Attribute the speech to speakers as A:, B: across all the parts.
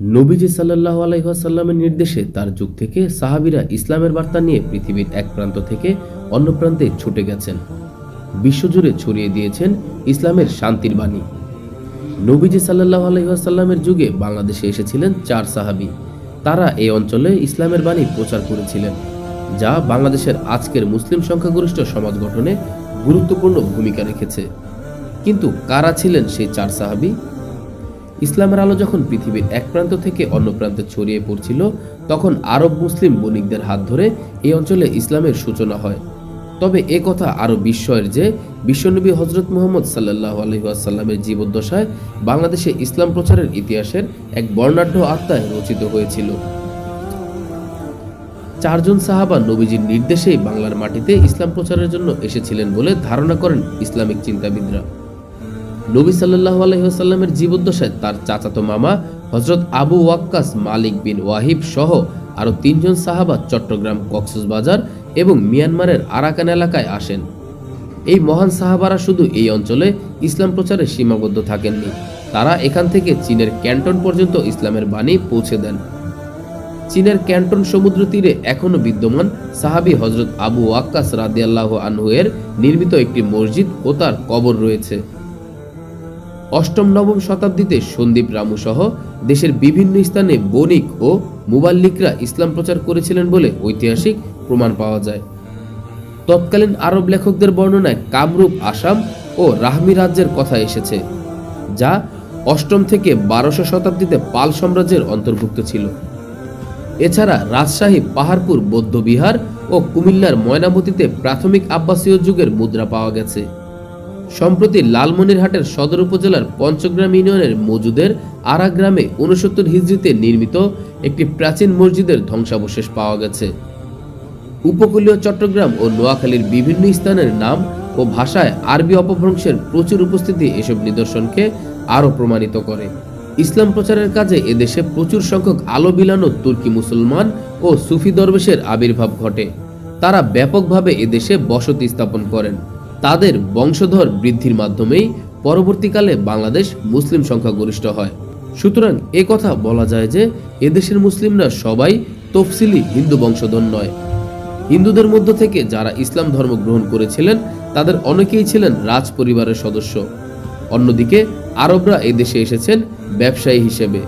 A: নবীজি সাল্লাহ আলাইসাল্লামের নির্দেশে তার যুগ থেকে সাহাবিরা ইসলামের বার্তা নিয়ে পৃথিবীর এক প্রান্ত থেকে অন্য প্রান্তে ছুটে গেছেন। বিশ্বজুড়ে ছড়িয়ে দিয়েছেন ইসলামের শান্তির বাণী। নবীজি সাল্লাহ আলহিহাসাল্লামের যুগে বাংলাদেশে এসেছিলেন চার সাহাবি। তারা এই অঞ্চলে ইসলামের বাণী প্রচার করেছিলেন, যা বাংলাদেশের আজকের মুসলিম সংখ্যাগরিষ্ঠ সমাজ গঠনে গুরুত্বপূর্ণ ভূমিকা রেখেছে। কিন্তু কারা ছিলেন সেই চার সাহাবি? ইসলামের আলো যখন পৃথিবীর এক প্রান্ত থেকে অন্য প্রান্তে ছড়িয়ে পড়ছিল, তখন আরব মুসলিম বণিকদের হাত ধরে এই অঞ্চলে ইসলামের সূচনা হয়। তবে এ কথা আরও বিস্ময়ের যে, বিশ্বনবী হজরত মোহাম্মদ সাল্লাহ আলহিহাসাল্লামের জীবদ্দশায় বাংলাদেশে ইসলাম প্রচারের ইতিহাসের এক বর্ণাঢ্য আত্মায় রচিত হয়েছিল। চারজন সাহাবা নবীজির নির্দেশেই বাংলার মাটিতে ইসলাম প্রচারের জন্য এসেছিলেন বলে ধারণা করেন ইসলামিক চিন্তাবিদরা। নবী সাল্লাহ আলহিহাসাল্লামের জীবদ্দশায় তার চাচাতো মামা হজরত আবু ওয়াক্কাস মালিক বিন ওয়াহিব সহ আরও তিনজন সাহাবা চট্টগ্রাম কক্সবাজার এবং মিয়ানমারের আরাকান এলাকায় আসেন। এই মহান সাহাবারা শুধু এই অঞ্চলে ইসলাম প্রচারে সীমাবদ্ধ থাকেননি, তারা এখান থেকে চীনের ক্যান্টন পর্যন্ত ইসলামের বাণী পৌঁছে দেন। চীনের ক্যান্টন সমুদ্র তীরে এখনও বিদ্যমান সাহাবি হজরত আবু ওয়াক্কাস রাদিয়াল্লাহ আনহু এর নির্মিত একটি মসজিদ ও তার কবর রয়েছে। অষ্টম, নবম শতাব্দীতে সন্দীপ রামু সহ দেশের বিভিন্ন স্থানে বণিক ও মুবাল্লিকরা ইসলাম প্রচার করেছিলেন বলে ঐতিহাসিক প্রমাণ পাওয়া যায়। তৎকালীন আরব লেখকদের বর্ণনায় কামরূপ, আসাম ও রাহমি রাজ্যের কথা এসেছে, যা অষ্টম থেকে বারোশো শতাব্দীতে পাল সাম্রাজ্যের অন্তর্ভুক্ত ছিল। এছাড়া রাজশাহী, পাহাড়পুর, বৌদ্ধবিহার ও কুমিল্লার ময়নামতিতে প্রাথমিক আব্বাসীয় যুগের মুদ্রা পাওয়া গেছে। সম্প্রতি লালমনিরহাটের সদর উপজেলার পঞ্চগ্রাম ইউনিয়নের মজুদের আরা গ্রামে উনসত্তর হিজড়িতে নির্মিত একটি প্রাচীন মসজিদের ধ্বংসাবশেষ পাওয়া গেছে। উপকূলীয় চট্টগ্রাম ও নোয়াখালীর বিভিন্ন স্থানের নাম ও ভাষায় আরবি অপভ্রংশের প্রচুর উপস্থিতি এসব নিদর্শনকে আরও প্রমাণিত করে। ইসলাম প্রচারের কাজে এদেশে প্রচুর সংখ্যক আলো বিলানো তুর্কি মুসলমান ও সুফি দরবেশের আবির্ভাব ঘটে। তারা ব্যাপকভাবে এদেশে বসতি স্থাপন করেন। তাদের বংশধর বৃদ্ধির মাধ্যমেই পরবর্তীকালে বাংলাদেশ মুসলিম সংখ্যাগরিষ্ঠ হয়। সুতরাং এ কথা বলা যায় যে, এদেশের মুসলিমরা সবাই তফসিলি হিন্দু বংশধর নয়। হিন্দুদের মধ্য থেকে যারা ইসলাম ধর্ম গ্রহণ করেছিলেন, তাদের অনেকেই ছিলেন রাজ পরিবারের সদস্য। অন্যদিকে, আরবরা এদেশে এসেছেন ব্যবসায়ী হিসেবে।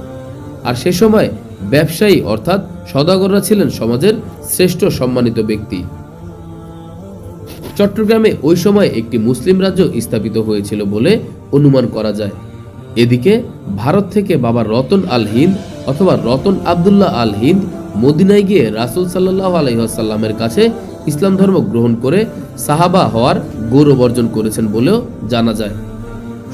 A: আর সে সময় ব্যবসায়ী অর্থাৎ সদাগররা ছিলেন সমাজের শ্রেষ্ঠ সম্মানিত ব্যক্তি। চট্টগ্রামে ওই সময় একটি মুসলিম রাজ্য স্থাপিত হয়েছিল বলে অনুমান করা যায়। এদিকে ভারত থেকে বাবা রতন আল হিন্দ অথবা রতন আবদুল্লাহ আল হিন্দ মদিনায় গিয়ে রাসুল সাল্লাহ আলহিহাসাল্লামের কাছে ইসলাম ধর্ম গ্রহণ করে সাহাবা হওয়ার গৌরব অর্জন করেছেন বলেও জানা যায়।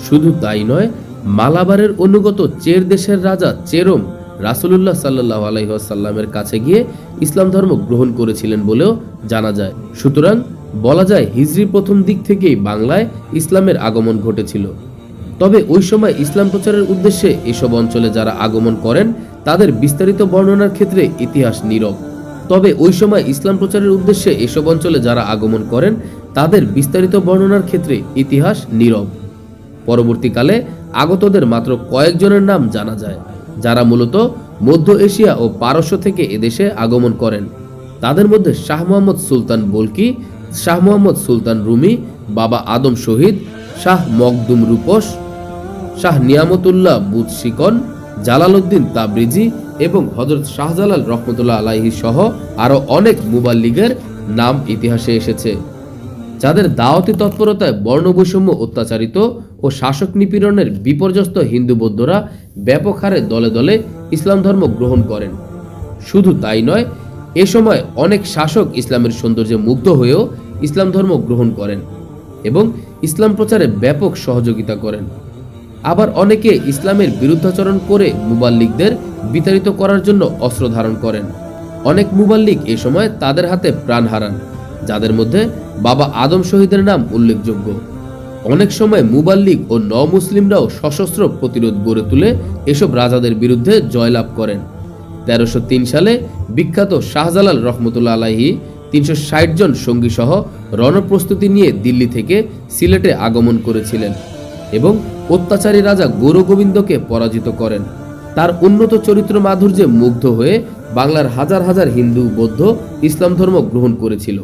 A: শুধু তাই নয়, মালাবারের অনুগত চের দেশের রাজা চেরম রাসুলুল্লাহ সাল্লাহ আলহিহাসাল্লামের কাছে গিয়ে ইসলাম ধর্ম গ্রহণ করেছিলেন বলেও জানা যায়। সুতরাং বলা যায় হিজরি প্রথম দিক থেকেই বাংলায় ইসলামের আগমন ঘটেছিল। তবে ওই সময় ইসলাম প্রচারের উদ্দেশ্যে এসব অঞ্চলে যারা আগমন করেন, তাদের বিস্তারিত বর্ণনার ক্ষেত্রে ইতিহাস নীরব। তবে ওই সময় ইসলাম প্রচারের উদ্দেশ্যে এসব অঞ্চলে যারা আগমন করেন, তাদের বিস্তারিত বর্ণনার ক্ষেত্রে ইতিহাস নীরব। পরবর্তীকালে আগতদের মাত্র কয়েকজনের নাম জানা যায়, যারা মূলত মধ্য এশিয়া ও পারস্য থেকে এদেশে আগমন করেন। তাদের মধ্যে শাহ মোহাম্মদ সুলতান বলকি শাহ মোহাম্মদ সুলতান রুমি, বাবা আদম শহীদ, শাহ মকদুম রূপস, শাহ নিয়ামতুল্লাহ বুধ শিকন, জালালউদ্দিন তাবরিজি এবং হজরত শাহজালাল রহমতুল্লাহ আলাহি সহ আরও অনেক মুবাল্লিগের নাম ইতিহাসে এসেছে, যাদের দাওয়াতি তৎপরতায় বর্ণবৈষম্য অত্যাচারিত ও শাসক নিপীড়নের বিপর্যস্ত হিন্দু বৌদ্ধরা ব্যাপক হারে দলে দলে ইসলাম ধর্ম গ্রহণ করেন। শুধু তাই নয় এ সময় অনেক শাসক ইসলামের সৌন্দর্যে মুগ্ধ হয়েও ইসলাম ধর্ম গ্রহণ করেন এবং ইসলাম প্রচারে ব্যাপক সহযোগিতা করেন। আবার অনেকে ইসলামের বিরুদ্ধাচরণ করে মুবাল্লিকদের বিতাড়িত করার জন্য অস্ত্র ধারণ করেন। অনেক মুবাল্লিক এ সময় তাদের হাতে প্রাণ হারান, যাদের মধ্যে বাবা আদম শহীদের নাম উল্লেখযোগ্য। অনেক সময় মুবাল্লিক ও ন মুসলিমরাও সশস্ত্র প্রতিরোধ গড়ে তুলে এসব রাজাদের বিরুদ্ধে জয়লাভ করেন। তেরোশো সালে বিখ্যাত শাহজালাল রহমতুল্লা আলাহি তিনশো ষাট জন সঙ্গী সহ রণপ্রস্তুতি নিয়ে দিল্লি থেকে সিলেটে আগমন করেছিলেন এবং অত্যাচারী রাজা গৌরগোবিন্দকে পরাজিত করেন। তার উন্নত চরিত্র মাধুর্যে মুগ্ধ হয়ে বাংলার হাজার হাজার হিন্দু বৌদ্ধ ইসলাম ধর্ম গ্রহণ করেছিল।